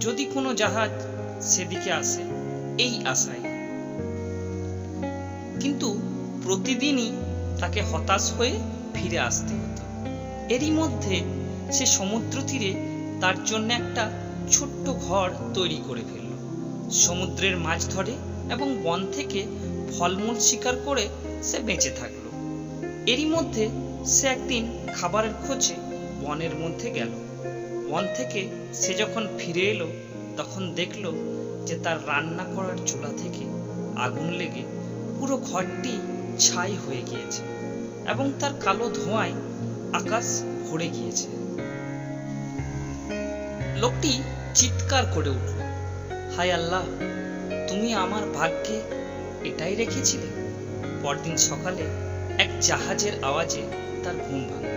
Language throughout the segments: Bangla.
যদি কোনো জাহাজ সেদিকে আসে, এই আশায়। কিন্তু প্রতিদিনই তাকে হতাশ হয়ে ফিরে আসতে হতো। এরই মধ্যে সে সমুদ্র তীরে তার জন্য একটা ছোট্ট ঘর তৈরি করে ফেলল। সমুদ্রের মাছ ধরে এবং বন থেকে ফলমূল শিকার করে সে বেঁচে থাকল। এরই মধ্যে সে একদিন খাবারের খোঁজে বনের মধ্যে গেল। বন থেকে সে যখন ফিরে এলো, তখন দেখল যে তার রান্না করার চুলা থেকে আগুন লেগে পুরো ঘরটি ছাই হয়ে গিয়েছে এবং তার কালো ধোঁয়ায় আকাশ ভরে গিয়েছে। লোকটি চিৎকার করে উঠল, হায় আল্লাহ, তুমি আমার ভাগ্যে এটাই রেখেছিলে? পরদিন সকালে এক জাহাজের আওয়াজে তার ঘুম ভাঙল।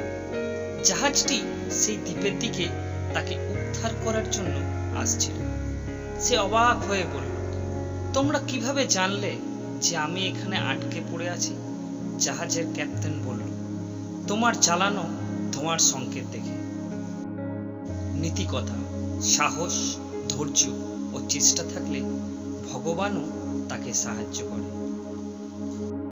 জাহাজটি সেই দ্বীপের দিকে তাকে উদ্ধার করার জন্য আসছিল। সে অবাক হয়ে বলল, তোমরা কীভাবে জানলে যে আমি এখানে আটকে পড়ে আছি? জাহাজের ক্যাপ্টেন বলল, তোমার চালানো তোমার সংকেত দেখে। নীতি কথা সাহস, ধৈর্য ও চেষ্টা থাকলে ভগবানও তাকে সাহায্য করে।